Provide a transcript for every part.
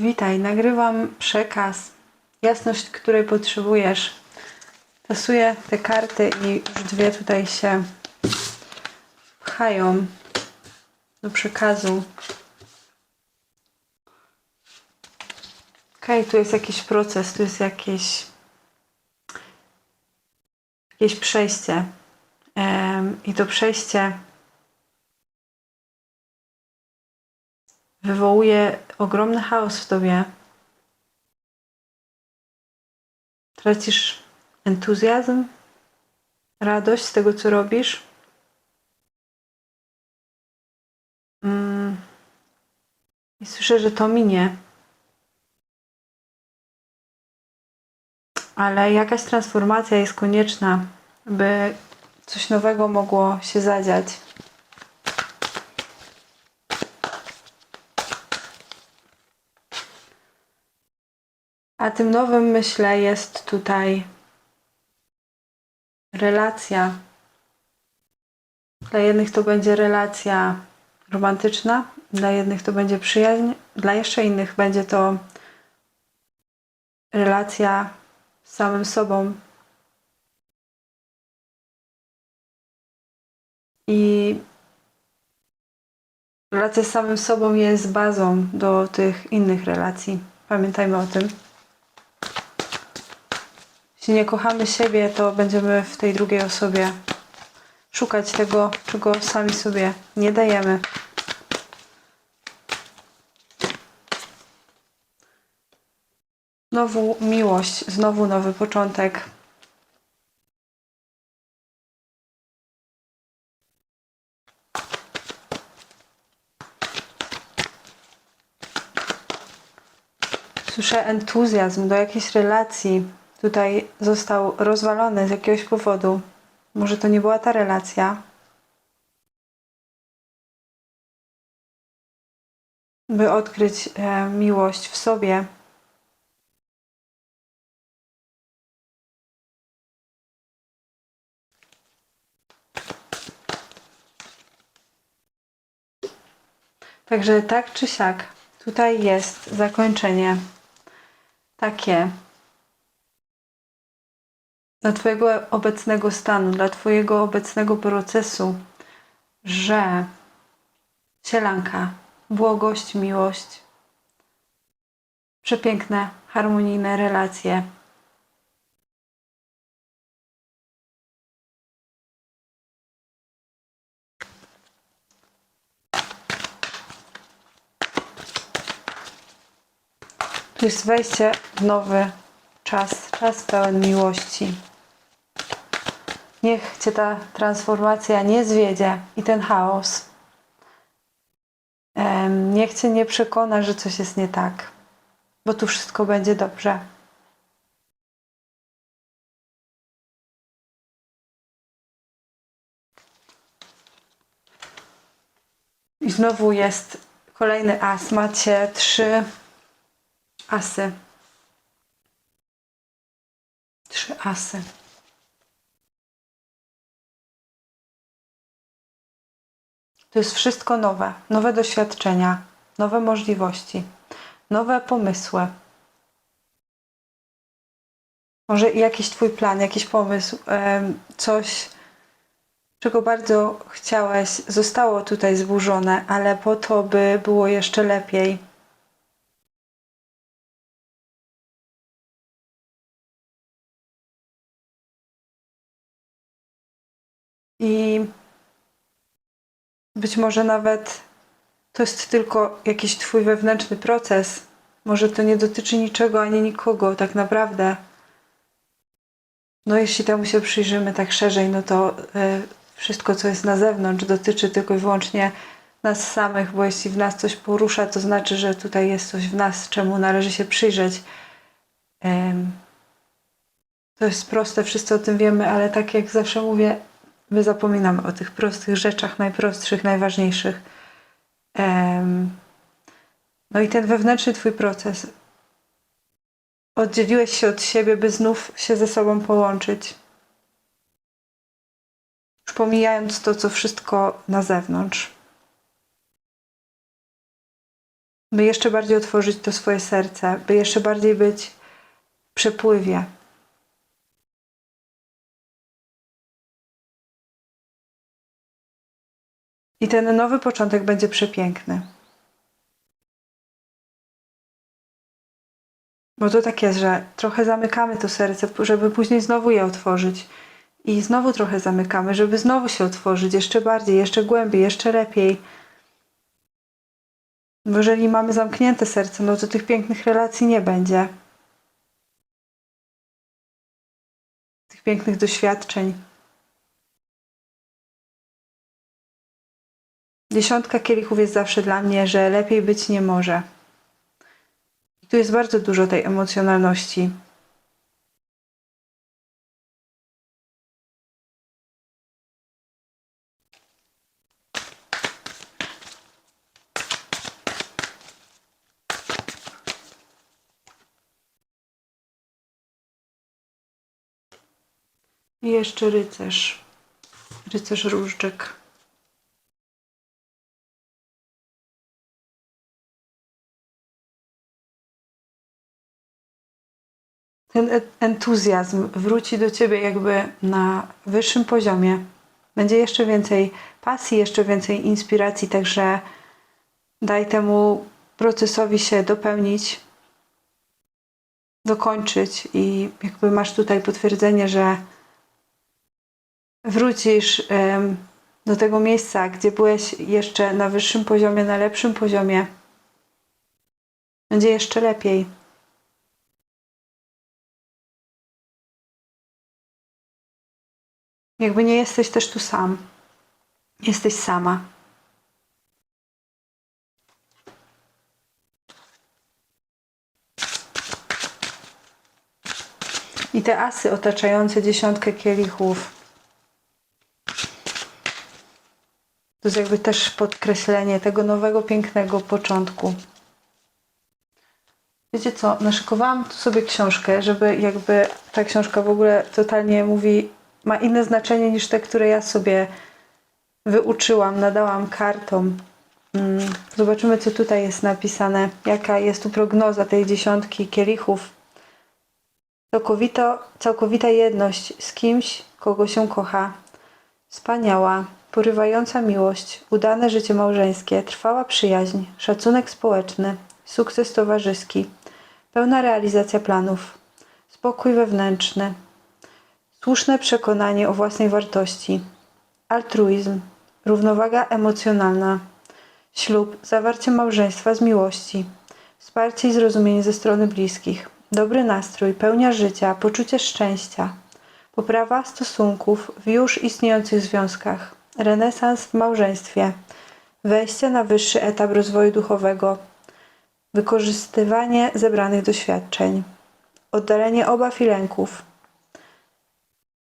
Witaj, nagrywam przekaz, jasność, której potrzebujesz. Tasuję te karty i już dwie tutaj się pchają do przekazu. Okej, tu jest jakiś proces, tu jest jakieś, jakieś przejście. I to przejście wywołuje ogromny chaos w tobie. Tracisz entuzjazm, radość z tego, co robisz. Mm. I słyszę, że to minie. Ale jakaś transformacja jest konieczna, by coś nowego mogło się zadziać. A tym nowym, myślę, jest tutaj relacja. Dla jednych to będzie relacja romantyczna, dla jednych to będzie przyjaźń, dla jeszcze innych będzie to relacja z samym sobą. I relacja z samym sobą jest bazą do tych innych relacji. Pamiętajmy o tym. Jeśli nie kochamy siebie, to będziemy w tej drugiej osobie szukać tego, czego sami sobie nie dajemy. Znowu miłość, znowu nowy początek. Słyszę entuzjazm do jakiejś relacji. Tutaj został rozwalony z jakiegoś powodu. Może to nie była ta relacja. By odkryć e, miłość w sobie. Także tak czy siak, tutaj jest zakończenie takie dla Twojego obecnego stanu, dla Twojego obecnego procesu, że sielanka, błogość, miłość, przepiękne, harmonijne relacje. To jest wejście w nowy czas, czas pełen miłości. Niech Cię ta transformacja nie zwiedzie i ten chaos. Niech Cię nie przekona, że coś jest nie tak, bo tu wszystko będzie dobrze. I znowu jest kolejny as. Macie trzy asy. Trzy asy. To jest wszystko nowe. Nowe doświadczenia, nowe możliwości, nowe pomysły. Może jakiś Twój plan, jakiś pomysł, coś, czego bardzo chciałeś, zostało tutaj zburzone, ale po to, by było jeszcze lepiej. Być może nawet to jest tylko jakiś Twój wewnętrzny proces. Może to nie dotyczy niczego ani nikogo, tak naprawdę. No, jeśli temu się przyjrzymy tak szerzej, no to y, wszystko, co jest na zewnątrz, dotyczy tylko i wyłącznie nas samych, bo jeśli w nas coś porusza, to znaczy, że tutaj jest coś w nas, czemu należy się przyjrzeć. To jest proste, wszyscy o tym wiemy, ale tak jak zawsze mówię, my zapominamy o tych prostych rzeczach, najprostszych, najważniejszych. No i ten wewnętrzny Twój proces. Oddzieliłeś się od siebie, by znów się ze sobą połączyć. Już pomijając to, co wszystko na zewnątrz. by jeszcze bardziej otworzyć to swoje serce, by jeszcze bardziej być w przepływie. I ten nowy początek będzie przepiękny. Bo to tak jest, że trochę zamykamy to serce, żeby później znowu je otworzyć. I znowu trochę zamykamy, żeby znowu się otworzyć jeszcze bardziej, jeszcze głębiej, jeszcze lepiej. Bo jeżeli mamy zamknięte serce, no to tych pięknych relacji nie będzie. Tych pięknych doświadczeń. Dziesiątka kielichów jest zawsze dla mnie, że lepiej być nie może. I tu jest bardzo dużo tej emocjonalności. I jeszcze rycerz. Rycerz różdżek. Ten e- entuzjazm wróci do ciebie jakby na wyższym poziomie. Będzie jeszcze więcej pasji, jeszcze więcej inspiracji, także daj temu procesowi się dopełnić, dokończyć i jakby masz tutaj potwierdzenie, że wrócisz do tego miejsca, gdzie byłeś jeszcze na wyższym poziomie, na lepszym poziomie. Będzie jeszcze lepiej. Jakby nie jesteś też tu sam. Jesteś sama. I te asy otaczające dziesiątkę kielichów. To jest jakby też podkreślenie tego nowego, pięknego początku. Wiecie co, naszykowałam tu sobie książkę, żeby jakby ta książka w ogóle totalnie mówi, ma inne znaczenie niż te, które ja sobie wyuczyłam, nadałam kartom. Mm, Zobaczymy, co tutaj jest napisane, jaka jest tu prognoza tej dziesiątki kielichów. Całkowito, całkowita jedność z kimś, kogo się kocha. Wspaniała, porywająca miłość, udane życie małżeńskie, trwała przyjaźń, szacunek społeczny, sukces towarzyski, pełna realizacja planów, spokój wewnętrzny, słuszne przekonanie o własnej wartości, altruizm, równowaga emocjonalna, ślub, zawarcie małżeństwa z miłości, wsparcie i zrozumienie ze strony bliskich, dobry nastrój, pełnia życia, poczucie szczęścia, poprawa stosunków w już istniejących związkach, renesans w małżeństwie, wejście na wyższy etap rozwoju duchowego, wykorzystywanie zebranych doświadczeń, oddalenie obaw i lęków.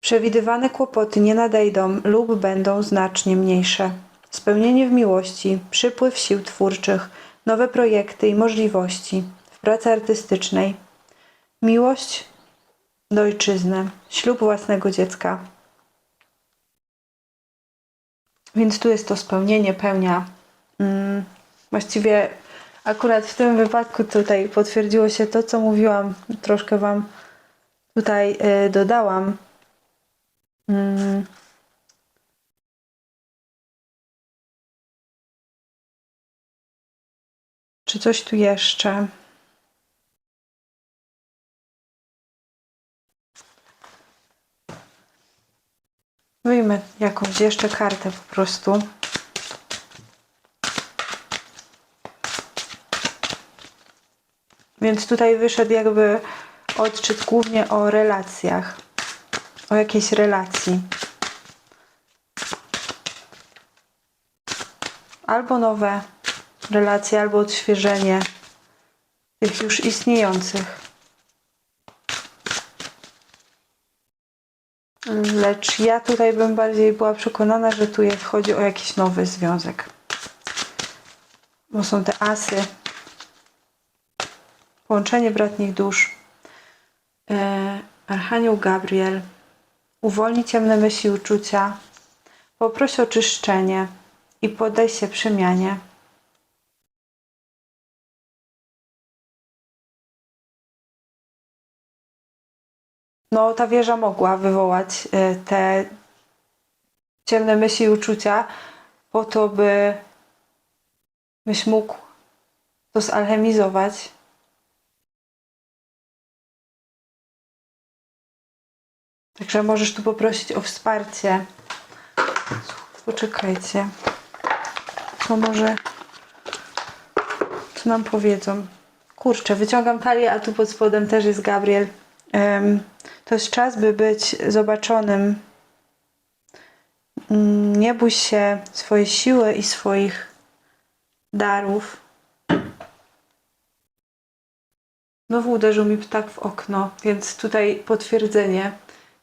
Przewidywane kłopoty nie nadejdą lub będą znacznie mniejsze. Spełnienie w miłości, przypływ sił twórczych, nowe projekty i możliwości w pracy artystycznej, miłość do ojczyzny, ślub własnego dziecka. Więc tu jest to spełnienie, pełnia. Mm, właściwie akurat w tym wypadku tutaj potwierdziło się to, co mówiłam, troszkę Wam tutaj y, dodałam. Mm. Czy coś tu jeszcze? Wyjmę jakąś jeszcze kartę po prostu. Więc tutaj wyszedł jakby odczyt głównie o relacjach, o jakiejś relacji. Albo nowe relacje, albo odświeżenie tych już istniejących. Lecz ja tutaj bym bardziej była przekonana, że tu jest, chodzi o jakiś nowy związek. Bo są te asy. Połączenie bratnich dusz. E, Archanioł Gabriel. Uwolnij ciemne myśli uczucia. Poproś o czyszczenie i podaj się przemianie. No, ta wieża mogła wywołać y, te ciemne myśli i uczucia po to, by byś mógł to zalchemizować. Także możesz tu poprosić o wsparcie. Poczekajcie. Co może. Co nam powiedzą? Kurczę, wyciągam talię, a tu pod spodem też jest Gabriel. Em, to jest czas, by być zobaczonym. Mm, Nie bój się swojej siły i swoich darów. Znowu uderzył mi ptak w okno, więc tutaj potwierdzenie.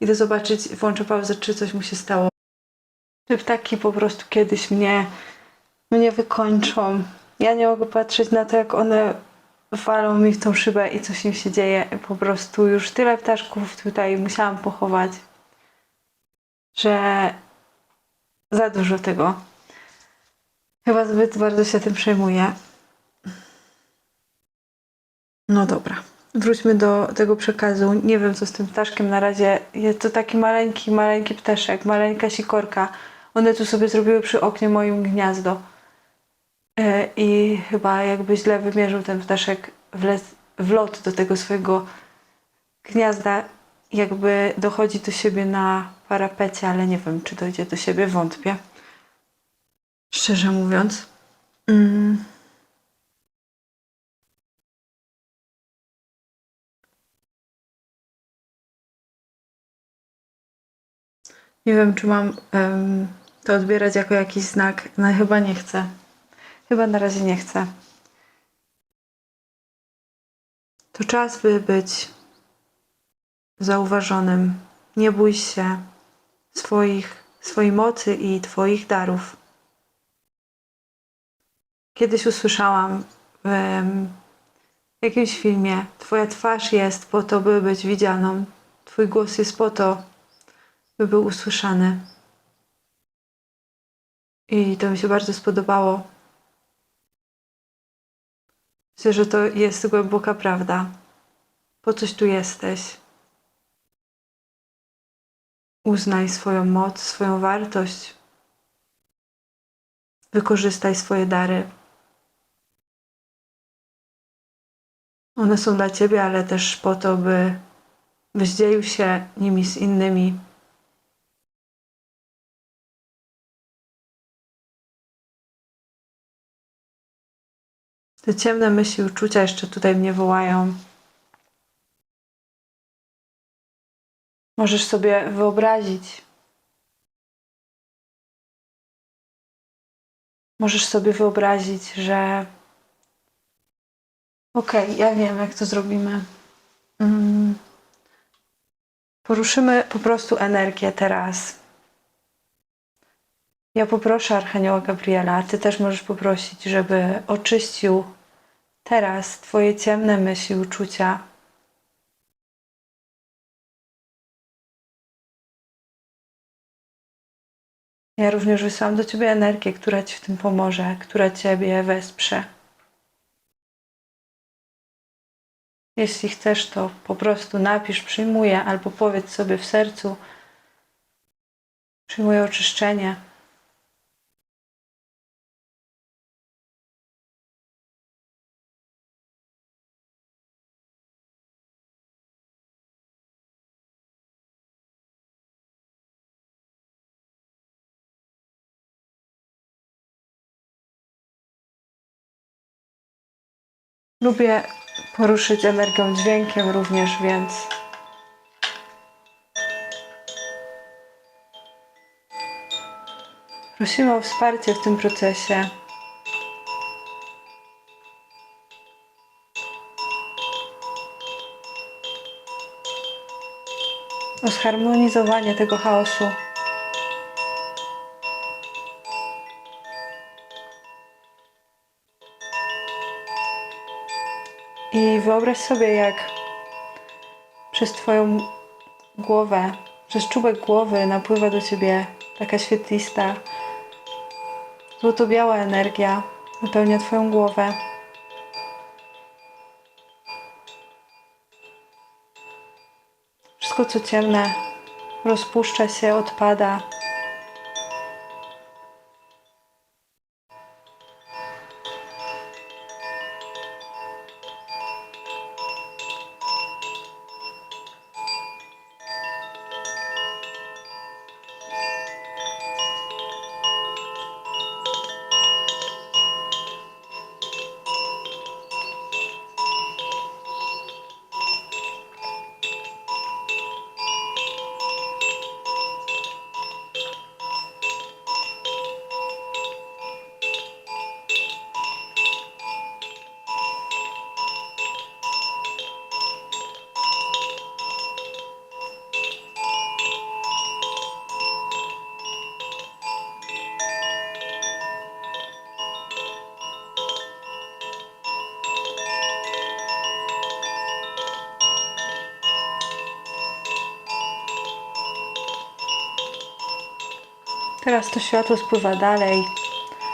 Idę zobaczyć, włączę pauzę, czy coś mu się stało. Te ptaki po prostu kiedyś mnie, mnie wykończą. Ja nie mogę patrzeć na to, jak one walą mi w tą szybę i coś im się dzieje. Po prostu już tyle ptaszków tutaj musiałam pochować, że za dużo tego. Chyba zbyt bardzo się tym przejmuję. No dobra. Wróćmy do tego przekazu. Nie wiem, co z tym ptaszkiem na razie. Jest to taki maleńki, maleńki ptaszek, maleńka sikorka. One tu sobie zrobiły przy oknie moim gniazdo. E, I chyba jakby źle wymierzył ten ptaszek wlec, wlot do tego swojego gniazda. Jakby dochodzi do siebie na parapecie, ale nie wiem, czy dojdzie do siebie, wątpię. Szczerze mówiąc. Mm. Nie wiem, czy mam em, to odbierać jako jakiś znak. No chyba nie chcę. Chyba na razie nie chcę. To czas, by być zauważonym. Nie bój się swoich, swojej mocy i Twoich darów. Kiedyś usłyszałam w jakimś filmie: Twoja twarz jest po to, by być widzianą. Twój głos jest po to, by był usłyszany. I to mi się bardzo spodobało. Myślę, że to jest głęboka prawda. Po coś tu jesteś. Uznaj swoją moc, swoją wartość. Wykorzystaj swoje dary. One są dla ciebie, ale też po to, by dzielił się nimi z innymi. Te ciemne myśli, uczucia jeszcze tutaj mnie wołają. Możesz sobie wyobrazić. Możesz sobie wyobrazić, że. Okej, ja wiem, jak to zrobimy. Mm. Poruszymy po prostu energię teraz. Ja poproszę Archanioła Gabriela, Ty też możesz poprosić, żeby oczyścił teraz Twoje ciemne myśli, uczucia. Ja również wysyłam do Ciebie energię, która Ci w tym pomoże, która Ciebie wesprze. Jeśli chcesz, to po prostu napisz, przyjmuję, albo powiedz sobie w sercu, przyjmuję oczyszczenie. Lubię poruszyć energią dźwiękiem również, więc prosimy o wsparcie w tym procesie. O zharmonizowanie tego chaosu. I wyobraź sobie, jak przez Twoją głowę, przez czubek głowy napływa do Ciebie taka świetlista, złoto-biała energia, wypełnia Twoją głowę. Wszystko co ciemne rozpuszcza się, odpada. Teraz to światło spływa dalej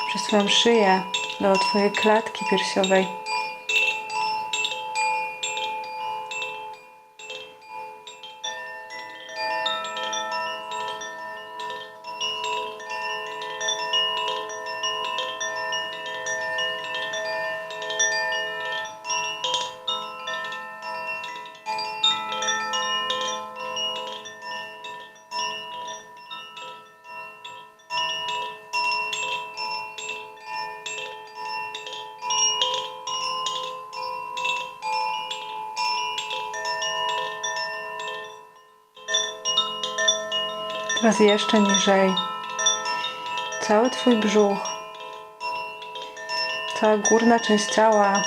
przez Twoją szyję do Twojej klatki piersiowej. Teraz jeszcze niżej. Cały Twój brzuch. Cała górna część ciała,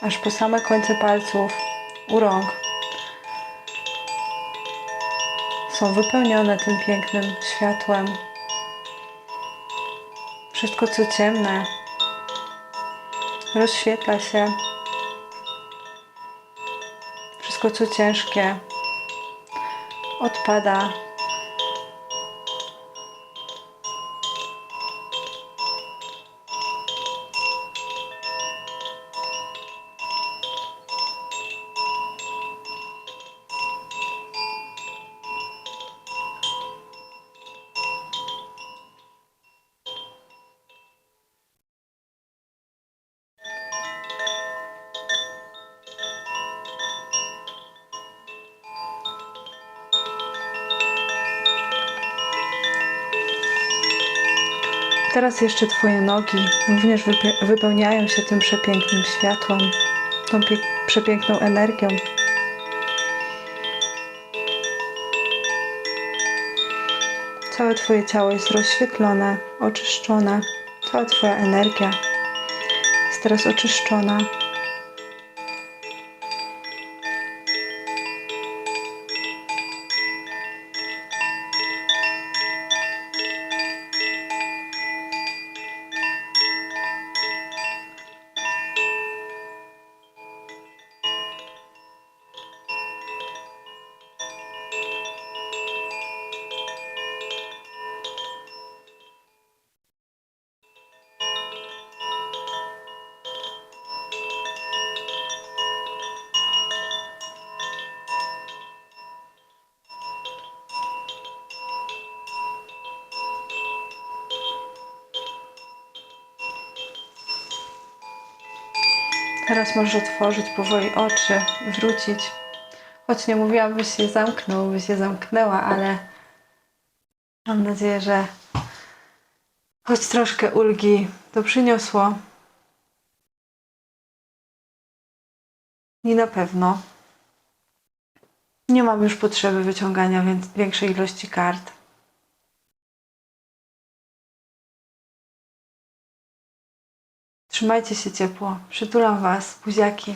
aż po same końce palców u rąk. Są wypełnione tym pięknym światłem. Wszystko co ciemne rozświetla się. Wszystko co ciężkie odpada. Teraz jeszcze Twoje nogi również wypełniają się tym przepięknym światłem, tą przepiękną energią. Całe Twoje ciało jest rozświetlone, oczyszczone. Cała Twoja energia jest teraz oczyszczona. Teraz możesz otworzyć powoli oczy, wrócić. Choć nie mówiłam, byś się zamknął, byś się zamknęła, ale mam nadzieję, że choć troszkę ulgi to przyniosło. I na pewno nie mam już potrzeby wyciągania większej ilości kart. Trzymajcie się ciepło. Przytulam Was, buziaki.